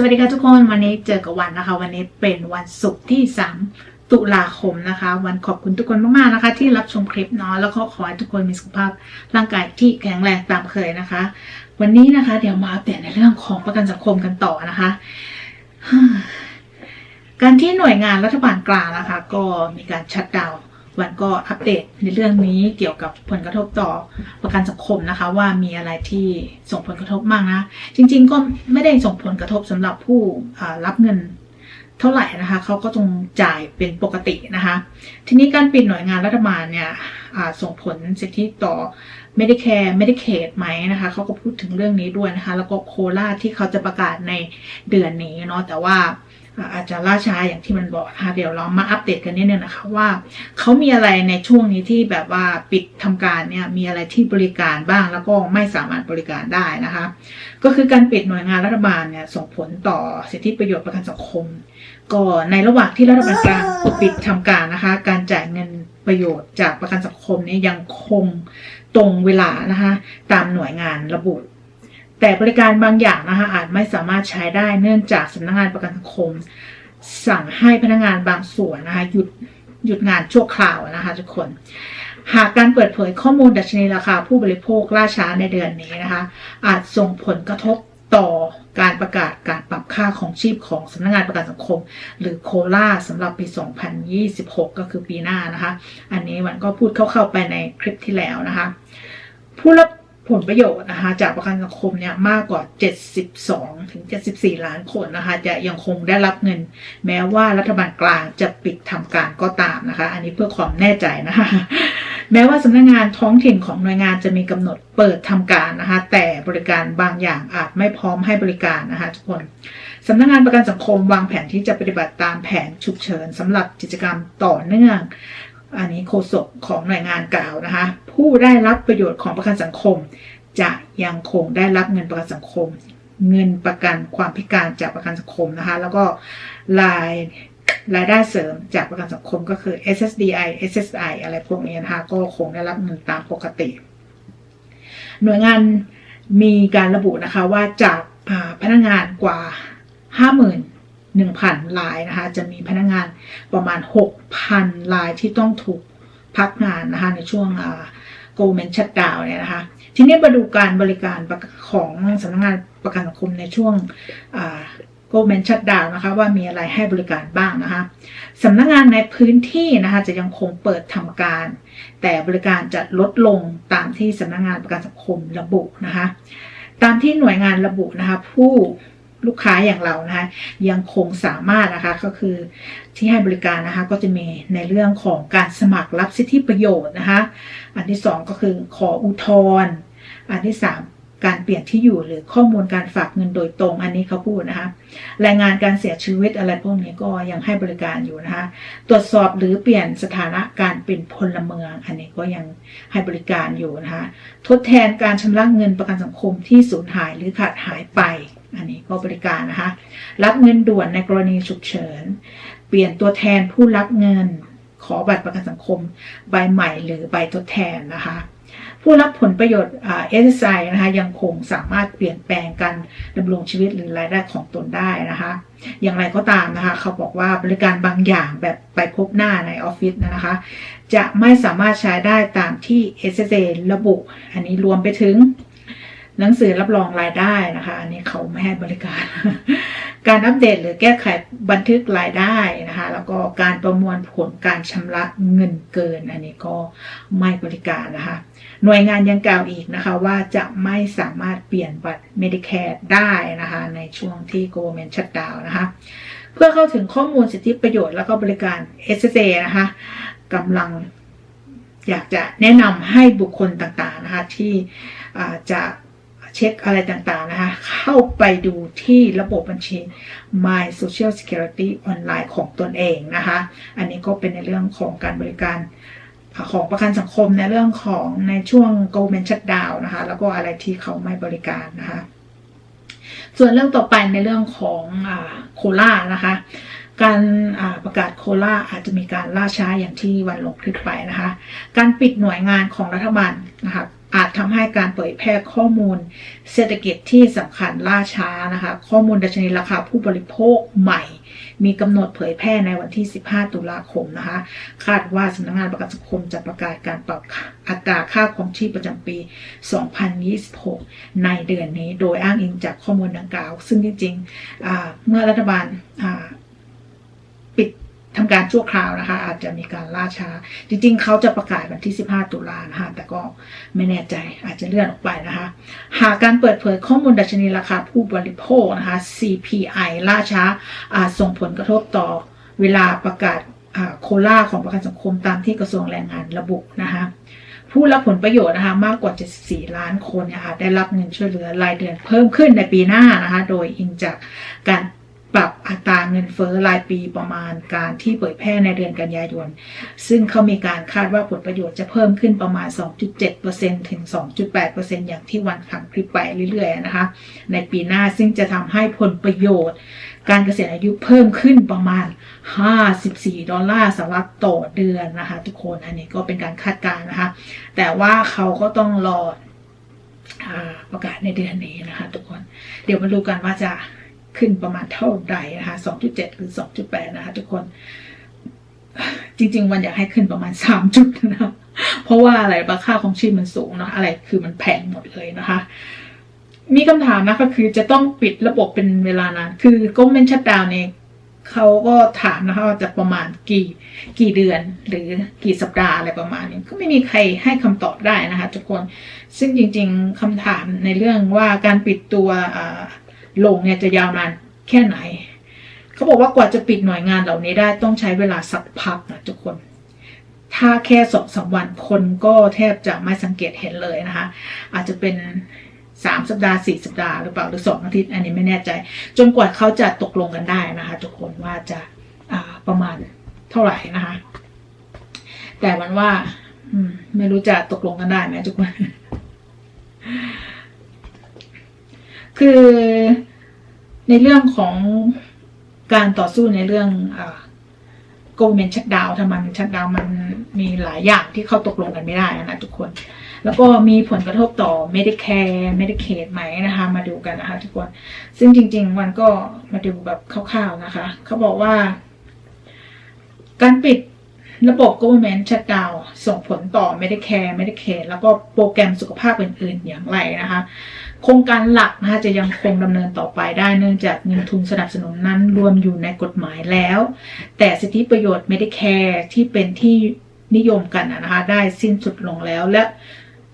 สวัสดีค่ะทุกคนวันนี้เจอกับวันนะคะ วันนี้เป็นวันศุกร์ที่ 3 ตุลาคมนะคะ วันขอบคุณทุกคนมากๆนะคะ ที่รับชมคลิปเนาะแล้วก็ขอให้ทุกคนมีสุขภาพร่างกายที่แข็งแรงตามเคยนะคะ วันนี้นะคะ เดี๋ยวมาอัปเดตในเรื่องของประกันสังคมกันต่อนะคะ การที่หน่วยงานรัฐบาลกลางนะคะ ก็มีการชัดดาวน์ วันก็อัปเดตในเรื่องนี้เกี่ยวกับผลกระทบต่อประกันสังคมนะคะ ว่ามีอะไรที่ส่งผลกระทบมากนะ จริง ๆ ก็ไม่ได้ส่งผลกระทบสำหรับผู้รับเงินเท่าไหร่นะคะเขาก็ต้องจ่ายเป็นปกตินะคะ ทีนี้การปิดหน่วยงานรัฐบาลเนี่ยส่งผลสิทธิต่อไม่ได้แคร์ไม่ได้เขตไหมนะคะเขาก็พูดถึงเรื่องนี้ด้วยนะคะ แล้วก็โคราชที่เขาจะประกาศในเดือนนี้เนาะแต่ว่า อาจจะล่าช้าอย่างที่มันบอกนะคะเดี๋ยวเรามาอัปเดตกันนิดนึงนะคะว่าเขามีอะไรในช่วงนี้ที่แบบว่าปิดทำการเนี่ยมีอะไรที่บริการบ้างแล้วก็ไม่สามารถบริการได้นะคะ ก็คือการปิดหน่วยงานรัฐบาลเนี่ยส่งผลต่อสิทธิประโยชน์ประกันสังคม ก็ในระหว่างที่รัฐบาลกลางปิดทำการนะคะ การจ่ายเงินประโยชน์จากประกันสังคมเนี่ยยังคงตรงเวลานะคะ ตามหน่วยงานระบุ แต่บริการบางอย่างนะคะอาจไม่สามารถใช้ได้เนื่องจากสำนักงานประกันสังคม สั่งให้พนักงานบางส่วนนะคะหยุดหยุดงานชั่วคราวนะคะทุกคน หากการเปิดเผยข้อมูลดัชนีราคาผู้บริโภคล่าช้าในเดือนนี้นะคะ อาจส่งผลกระทบต่อการประกาศการปรับค่าของชีพของสำนักงานประกันสังคม หรือโคล่าสำหรับปี 2026 ก็คือปีหน้านะคะ อันนี้วันก็พูดเข้าๆไปในคลิปที่แล้วนะคะ ผู้รับ ผลประโยชน์นะคะจากประกันสังคมเนี่ยมากกว่า 72 ถึง 74 ล้านคนนะคะจะยังคงได้รับเงิน แม้ว่ารัฐบาลกลางจะปิดทำการก็ตามนะคะ อันนี้เพื่อความแน่ใจนะคะแม้ว่าสำนักงานท้องถิ่นของหน่วยงานจะมีกำหนดเปิดทำการนะคะ แต่บริการบางอย่างอาจไม่พร้อมให้บริการนะคะทุกคนสำนักงานประกันสังคมวางแผนที่จะปฏิบัติตามแผนฉุกเฉินสำหรับกิจกรรมต่อเนื่อง อันนี้โฆษกของหน่วยงานกล่าวนะคะ ผู้ได้รับประโยชน์ของประกันสังคม จะยังคงได้รับเงินประกันสังคม เงินประกันความพิการจากประกันสังคมนะคะ แล้วก็รายรายได้เสริมจากประกันสังคมก็คือ SSDI SSI อะไรพวกนี้นะคะก็คงได้รับเงินตามปกติ หน่วยงานมีการระบุนะคะว่าจากพนักงานกว่า 1,000 รายนะคะ จะมีพนักงานประมาณ 6,000 รายที่ต้องถูกพักงานนะคะในช่วงอ่า government shutdown เนี่ยนะคะ ทีนี้มาดูการบริการของสำนักงานประกันสังคมในช่วงอ่า government shutdown นะคะว่ามีอะไรให้บริการบ้างนะคะสำนักงานในพื้นที่นะคะจะยังคงเปิดทำการ แต่บริการจะลดลงตามที่สำนักงานประกันสังคมระบุนะคะตามที่หน่วยงานระบุนะคะผู้ ลูกค้าอย่างเรานะคะยังคงสามารถนะคะก็คือที่ให้บริการนะคะก็จะมีในเรื่องของการสมัครรับสิทธิประโยชน์นะคะอันที่สองก็คือขออุทธรณ์อันที่สามการเปลี่ยนที่อยู่หรือข้อมูลการฝากเงินโดยตรงอันนี้เขาพูดนะคะรายงานการเสียชีวิตอะไรพวกนี้ก็ยังให้บริการอยู่นะคะตรวจสอบหรือเปลี่ยนสถานะการเป็นพลเมือง อันนี้ก็ยังให้บริการอยู่นะคะทดแทนการชำระเงินประกันสังคมที่สูญหายหรือขาดหายไป อันนี้ก็บริการนะคะ รับเงินด่วนในกรณีฉุกเฉิน เปลี่ยนตัวแทนผู้รับเงิน ขอบัตรประกันสังคม ใบใหม่หรือใบทดแทนนะคะผู้รับผลประโยชน์เอสไอนะคะยังคงสามารถเปลี่ยนแปลงการดำรงชีวิตหรือรายได้ของตนได้นะคะ อย่างไรก็ตามนะคะ เขาบอกว่าบริการบางอย่างแบบไปพบหน้าในออฟฟิศนะคะ จะไม่สามารถใช้ได้ตามที่ SSA ระบุ อันนี้รวมไปถึง หนังสือรับรองรายได้นะคะ อันนี้เขาไม่ให้บริการ การอัปเดตหรือแก้ไขบันทึกรายได้นะคะ แล้วก็การประมวลผลการชำระเงินเกิน อันนี้ก็ไม่บริการนะคะ หน่วยงานยังกล่าวอีกนะคะว่าจะไม่สามารถเปลี่ยนบัตร Medicare ได้นะคะ ในช่วงที่ government shutdown นะคะ เพื่อเข้าถึงข้อมูลสิทธิประโยชน์แล้วก็บริการ SSA นะคะกำลังอยากจะแนะนำให้บุคคลต่างๆนะคะที่จะ เช็คอะไรต่างๆนะคะ เข้าไปดูที่ระบบบัญชี My Social Security ออนไลน์ของตนเองนะคะ อันนี้ก็เป็นในเรื่องของการบริการของประกันสังคมในเรื่องของในช่วง government shutdown นะคะ แล้วก็อะไรที่เขาไม่บริการนะคะ ส่วนเรื่องต่อไปในเรื่องของโคล่านะคะการประกาศโคล่าอาจจะมีการล่าช้าอย่างที่วันลงคลิปไปนะคะ การปิดหน่วยงานของรัฐบาลนะคะ อาจทำให้การเผยแพร่ข้อมูลเศรษฐกิจที่สำคัญล่าช้านะคะ ข้อมูลดัชนีราคาผู้บริโภคใหม่ มีกำหนดเผยแพร่ในวันที่ 15 ตุลาคมนะคะ คาดว่าสำนักงานประกันสังคมจะประกาศการปรับอัตราค่าของชีพประจำปี 2026 ในเดือนนี้ โดยอ้างอิงจากข้อมูลดังกล่าว ซึ่งจริงๆเมื่อรัฐบาล ทำการชั่วคราวนะคะ อาจจะมีการล่าช้า จริงๆ เขาจะประกาศวันที่ 15 ตุลานะคะแต่ก็ไม่แน่ใจอาจจะเลื่อนออกไปนะคะ หากการเปิดเผยข้อมูลดัชนีราคาผู้บริโภคนะคะ CPI ล่าช้าอาจส่งผลกระทบต่อเวลาประกาศอ่าโคล่าของประกันสังคมตามที่กระทรวงแรงงานระบุนะคะผู้รับผลประโยชน์นะคะมากกว่า 74 ล้านคนนี่ยอาจได้รับเงินช่วยเหลือรายเดือนเพิ่มขึ้นในปีหน้านะคะ โดยอิงจากการ เฟ้อรายปีประมาณการที่เผยแพร่ในเดือนกันยายน ซึ่งเขามีการคาดว่าผลประโยชน์จะเพิ่มขึ้นประมาณ 2.7%ถึง 2.8%อย่างที่วันทำคลิปไปเรื่อยๆนะคะ ในปีหน้าซึ่งจะทำให้ผลประโยชน์ การเกษียณอายุเพิ่มขึ้นประมาณ 54 ดอลลาร์สหรัฐต่อเดือนนะคะทุกคนอันนี้ก็เป็นการคาดการณ์นะคะ แต่ว่าเขาก็ต้องรอประกาศในเดือนนี้นะคะทุกคน เดี๋ยวมาดูกันว่าจะ ขึ้นประมาณเท่าไหร่นะคะ 2.7 หรือ 2.8 นะคะทุกคน จริง ๆ วันอยากให้ขึ้นประมาณ 3 จุดนะ เพราะว่าอะไรราคาของชีพมันสูงเนาะ อะไรคือมันแพงหมดเลยนะคะ มีคำถามนะก็คือจะต้องปิดระบบเป็นเวลานาน คือก็เมนชัดดาวเนี่ยเขาก็ถามนะคะว่าจะประมาณกี่กี่เดือนหรือกี่สัปดาห์อะไรประมาณนี้ก็ไม่มีใครให้คำตอบได้นะคะทุกคน ซึ่งจริง ๆคำถามในเรื่องว่าการปิดตัวอ่า ลงเนี่ยจะยาวนานแค่ไหน เขาบอกว่ากว่าจะปิดหน่วยงานเหล่านี้ได้ต้องใช้เวลาสักพักนะทุกคน ถ้าแค่สองสามวันคนก็แทบจะไม่สังเกตเห็นเลยนะคะ อาจจะเป็นสามสัปดาห์สี่สัปดาห์หรือเปล่าหรือสองอาทิตย์อันนี้ไม่แน่ใจ จนกว่าเขาจะตกลงกันได้นะคะ ทุกคนว่าจะาประมาณเท่าไหร่นะคะ แต่มันว่าไม่รู้จะตกลงกันได้ไหมทุกคน คือในเรื่องของการต่อสู้ในเรื่องโกลเมนชัดดาวทำไมมันชัดดาวมันมีหลายอย่างที่เขาตกลงกันไม่ได้นะทุกคน แล้วก็มีผลกระทบต่อ Medicare Medicaid ไหมนะคะ มาดูกันนะคะ ทุกคน ซึ่งจริงๆมันก็มาดูแบบคร่าวๆนะคะ เขาบอกว่า การปิดระบบ government shutdown ส่งผลต่อ Medicare Medicaid แล้วก็โปรแกรมสุขภาพอื่น ๆ อย่างไรนะคะ โครงการหลักนะคะจะยังคงดำเนินต่อไปได้เนื่องจากเงินทุนสนับสนุนนั้นรวมอยู่ในกฎหมายแล้ว แต่สิทธิประโยชน์ Medicare ที่เป็นที่นิยมกันนะคะได้สิ้นสุดลงแล้วและ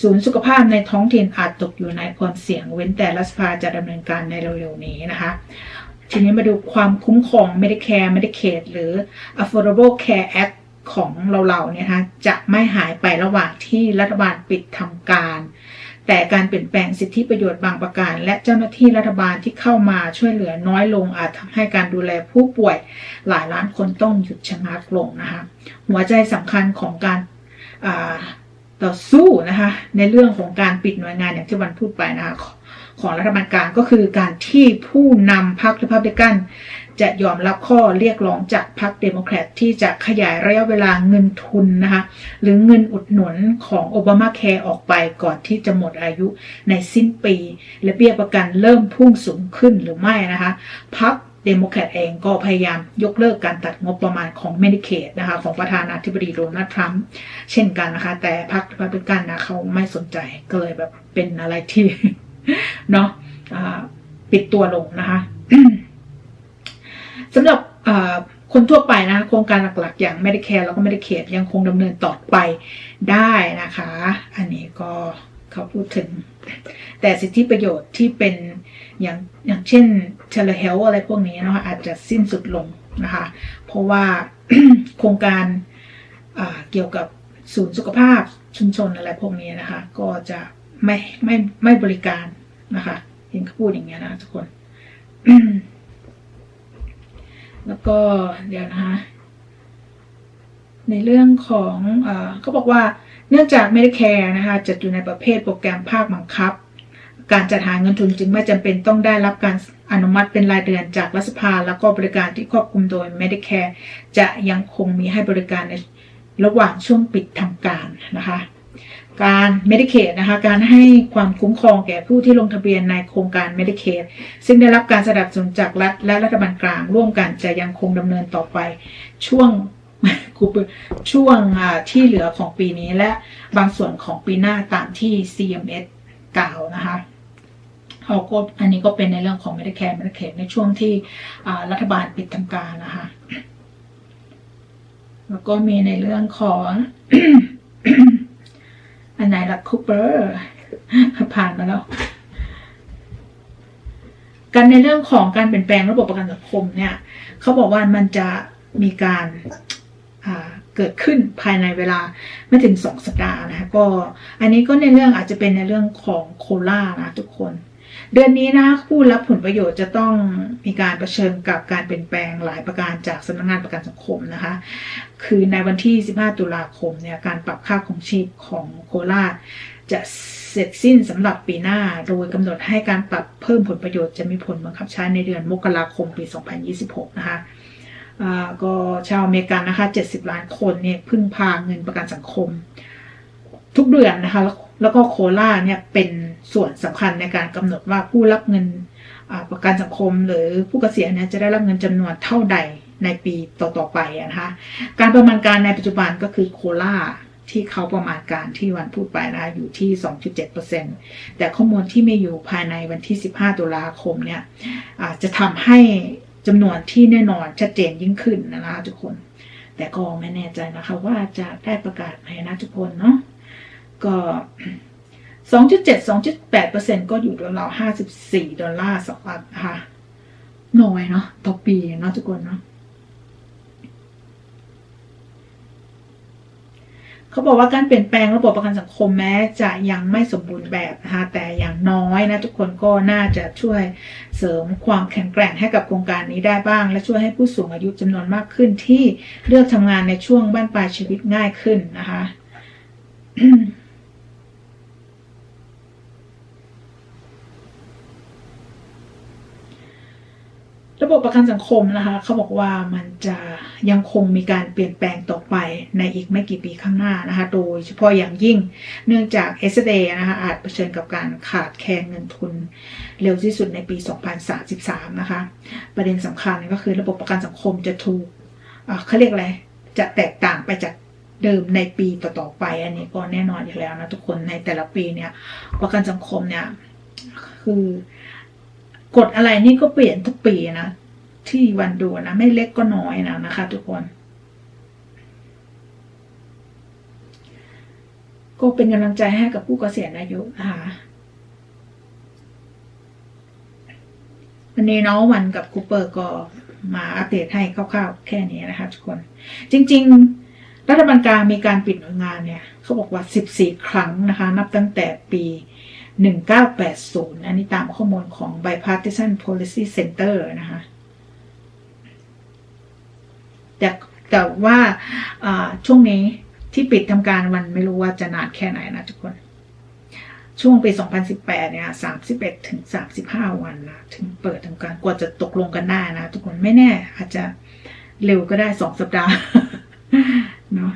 ศูนย์สุขภาพในท้องถิ่นอาจตกอยู่ในความเสี่ยงเว้นแต่รัฐสภาจะดำเนินการในเร็วๆนี้นะคะ ทีนี้มาดูความคุ้มครอง Medicare Medicaid หรือ Affordable Care Act ของเราๆเนี่ยนะคะจะไม่หายไประหว่างที่รัฐบาลปิดทำการ แต่การเปลี่ยนแปลงสิทธิประโยชน์บางประการ และเจ้าหน้าที่รัฐบาลที่เข้ามาช่วยเหลือน้อยลงอาจทำให้การดูแลผู้ป่วย หลายล้านคนต้องหยุดชะงักลงนะคะหัวใจสำคัญของการต่อสู้นะคะในเรื่องของการปิดหน่วยงานอย่างที่วันพูดไปนะคะของรัฐบาลกลางก็คือการที่ผู้นำพรรครีพับลิกัน จะยอมรับข้อเรียกร้องจากพรรคเดโมแครตที่จะขยายระยะเวลาเงินทุนนะคะหรือเงินอุดหนุนของโอบามาแคร์ออกไปก่อนที่จะหมดอายุในสิ้นปี และเบี้ยประกันเริ่มพุ่งสูงขึ้นหรือไม่นะคะพรรคเดโมแครตเองก็พยายามยกเลิกการตัดงบประมาณของ Medicaid นะคะของประธานาธิบดีโดนัลด์ทรัมป์เช่นกันนะคะ แต่พรรครีพับลิกันนะเขาไม่สนใจก็เลยแบบเป็นอะไรที่เนาะปิดตัวลงนะคะ สำหรับคนทั่วไปนะโครงการหลักๆ อย่าง Medicare แล้วก็ Medicaid ยังคงดำเนินต่อไปได้นะคะ อันนี้ก็เขาพูดถึง แต่สิทธิประโยชน์ที่เป็นอย่างอย่างเช่น Telehealth อะไรพวกนี้นะคะอาจจะสิ้นสุดลงนะคะ เพราะว่าโครงการเกี่ยวกับศูนย์สุขภาพชุมชนอะไรพวกนี้นะคะ ก็จะไม่ไม่ไม่บริการนะคะ เห็นเขาพูดอย่างเงี้ยนะทุกคน แล้วก็เดี๋ยวนะคะในเรื่องของเขาบอกว่าเนื่องจาก Medicare นะคะจัดอยู่ในประเภทโปรแกรมภาคบังคับ การจัดหาเงินทุนจึงไม่จำเป็นต้องได้รับการอนุมัติเป็นรายเดือนจากรัฐสภา แล้วก็บริการที่ควบคุมโดย Medicare จะยังคงมีให้บริการในระหว่างช่วงปิดทำการนะคะ การ Medicaid นะคะการให้ความคุ้มครองแก่ผู้ที่ลงทะเบียนในโครงการ Medicaid ซึ่งได้รับการสนับสนุนจากรัฐและรัฐบาลกลาง ร่วมกันจะยังคงดำเนินต่อไปช่วงช่วงที่เหลือของปีนี้และบางส่วนของปีหน้าตามที่ CMS กล่าวนะคะเขาก็อันนี้ก็เป็นในเรื่องของ Medicare Medicaid ในช่วงที่รัฐบาลปิดทำการนะคะ แล้วก็มีในเรื่องของ อันไหนล่ะคูเปอร์ผ่านมาแล้วการในเรื่องของการเปลี่ยนแปลงระบบประกันสังคมเนี่ยเขาบอกว่ามันจะมีการเกิดขึ้นภายในเวลาไม่ถึงสองสัปดาห์นะคะก็อันนี้ก็ในเรื่องอาจจะเป็นในเรื่องของโคล่านะทุกคน เดือนนี้นะผู้รับผลประโยชน์จะต้องมีการเผชิญกับการเปลี่ยนแปลงหลายประการจากสำนักงานประกันสังคมนะคะ คือในวันที่ 15 ตุลาคมเนี่ยการปรับค่าของชีพของโคราชจะเสร็จสิ้นสำหรับปีหน้า โดยกำหนดให้การปรับเพิ่มผลประโยชน์จะมีผลบังคับใช้ในเดือนมกราคมปี 2026 นะคะก็ชาวอเมริกันนะคะ 70 ล้านคนเนี่ยพึ่งพาเงินประกันสังคม ทุกเดือนนะคะ แล้วก็โคราเนี่ยเป็น ส่วนสำคัญในการกำหนดว่าผู้รับเงินประกันสังคม หรือผู้เกษียณเนี่ยจะได้รับเงินจำนวนเท่าใดในปีต่อๆไปะนะคะการประมาณการในปัจจุบันก็คือโคล่าที่เขาประมาณการที่วันพูดไปนะอยู่ที่ 2.7%แต่ข้อมูลที่มีอยู่ภายในวันที่ 15 ตุลาคมเนี่ยจจะทำให้จำนวนที่แน่นอนชัดเจนยิ่งขึ้นนะคะทุกคน แต่ก็ไม่แน่ใจนะคะว่าจะได้ประกาศไหมนะทุกคนเนาะก็ 2.7 2.8%ก็อยู่ราวๆ54 ดอลลาร์สหรัฐนะคะน้อยเนาะต่อปีเนาะทุกคนเนาะเขาบอกว่าการเปลี่ยนแปลงระบบประกันสังคมแม้จะยังไม่สมบูรณ์แบบนะคะแต่อย่างน้อยนะทุกคนก็น่าจะช่วยเสริมความแข็งแกร่งให้กับโครงการนี้ได้บ้าง และช่วยให้ผู้สูงอายุจำนวนมากขึ้นที่เลือกทำงานในช่วงบ้านปลายชีวิตง่ายขึ้นนะคะ ระบบประกันสังคมนะคะ เขาบอกว่ามันจะยังคงมีการเปลี่ยนแปลงต่อไปในอีกไม่กี่ปีข้างหน้านะคะ โดยเฉพาะอย่างยิ่งเนื่องจาก s d นะคะอาจเผชิญกับการขาดแคลนเงินทุนเร็วที่สุดในปี 2033 นะคะ ประเด็นสำคัญก็คือระบบประกันสังคมจะถูกเขาเรียกอะไร จะแตกต่างไปจากเดิมในปีต่อๆไป อันนี้ก็แน่นอนอยู่แล้วนะทุกคนในแต่ละปีเนี่ยประกันสังคมเนี่ยคือ กฎอะไรนี่ก็เปลี่ยนทุกปีนะ ที่วันดูนะ ไม่เล็กก็น้อยนะนะคะ ทุกคน ก็เป็นกำลังใจให้กับผู้เกษียณอายุนะคะวันนี้น้องวันกับคูเปอร์ก็มาอัปเดตให้คร่าวๆแค่นี้นะคะทุกคน จริง ๆ รัฐบาลกลางมีการปิดหน่วยงานเนี่ยเขาบอกว่า 14 ครั้งนะคะ นับตั้งแต่ปี 1980 อันนี้ตามข้อมูลของ Bipartisan Policy Center นะคะแต่แต่ว่าช่วงนี้ที่ปิดทำการวันไม่รู้ว่าจะนานแค่ไหนนะทุกคน ช่วงปี 2018 เนี่ย 31 ถึง 35 วันนะถึงเปิดทำการกว่าจะตกลงกันได้นะทุกคนไม่แน่อาจจะเร็วก็ได้ 2 สัปดาห์เนาะ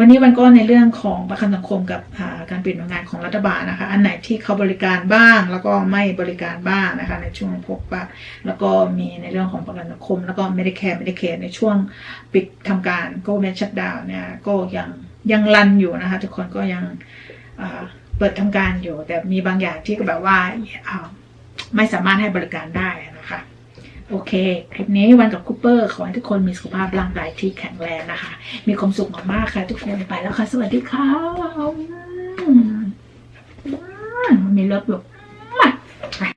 วันนี้มันก็ในเรื่องของประกันสังคมกับการเปลี่ยนหน่วยงานของรัฐบาลนะคะ อันไหนที่เขาบริการบ้างแล้วก็ไม่บริการบ้างนะคะ ในช่วงพบปะแล้วก็มีในเรื่องของประกันสังคม แล้วก็ Medicare Medicaid ในช่วงปิดทำการ Government Shutdown เนี่ยก็ยังยังรันอยู่นะคะ ทุกคนก็ยังเปิดทำการอยู่ แต่มีบางอย่างที่ก็แบบว่าาไม่สามารถให้บริการได้นะ โอเค คลิปนี้วันกับคูเปอร์ ขอให้ทุกคนมีสุขภาพร่างกายที่แข็งแรงนะคะ มีความสุขมากๆค่ะ ทุกคนไปแล้วค่ะ สวัสดีค่ะมีเลิฟแบบ